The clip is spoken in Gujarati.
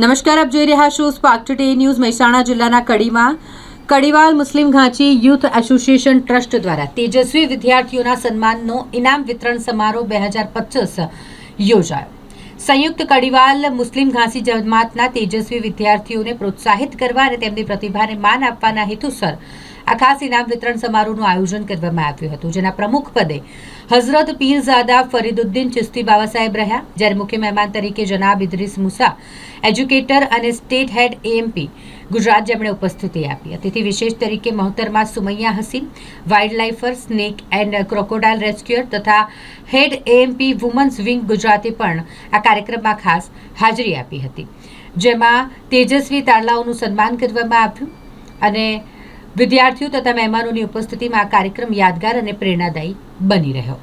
નમસ્કાર, આપ જોઈ રહ્યા છો સ્પાર્ક ટુડે ન્યૂઝ મહેસાણા જિલ્લાના કડીમાં. Kadiwal Muslim Ghanchi youth association trust દ્વારા તેજસ્વી વિદ્યાર્થીઓના સન્માનનો ઇનામ વિતરણ સમારોહ બે હજાર પચીસ યોજાયો. સંયુક્ત કડીવાલ મુસ્લિમ ઘાંસી જમાતના તેજસ્વી વિદ્યાર્થીઓને પ્રોત્સાહિત કરવા અને તેમની પ્રતિભાને માન આપવાના હેતુસર આ ખાસ ઇનામ વિતરણ સમારોહનું આયોજન કરવામાં આવ્યું હતું, જેના પ્રમુખ પદે હઝરત પીરઝાદા ફરીદુદ્દીન ચિસ્તી બાબા સાહેબ રહ્યા. જ્યારે મુખ્ય મહેમાન તરીકે જનાબ ઇદ્રીસ મુસા, એજ્યુકેટર અને સ્ટેટ હેડ એએમપી ગુજરાત જેમણે ઉપસ્થિતિ આપી અતિથિ વિશેષ તરીકે મહોતરમાં Sumaiya Hasin wild lifer snake and crocodile rescuer તથા હેડ એએમપી વુમન્સ વિંગ ગુજરાતે પણ આ કાર્યક્રમમાં ખાસ હાજરી આપી હતી. જેમાં તેજસ્વી તારલાઓનું સન્માન કરવામાં આવ્યું અને વિદ્યાર્થીઓ તથા મહેમાનોની ઉપસ્થિતિમાં આ કાર્યક્રમ યાદગાર અને પ્રેરણાદાયી બની રહ્યો.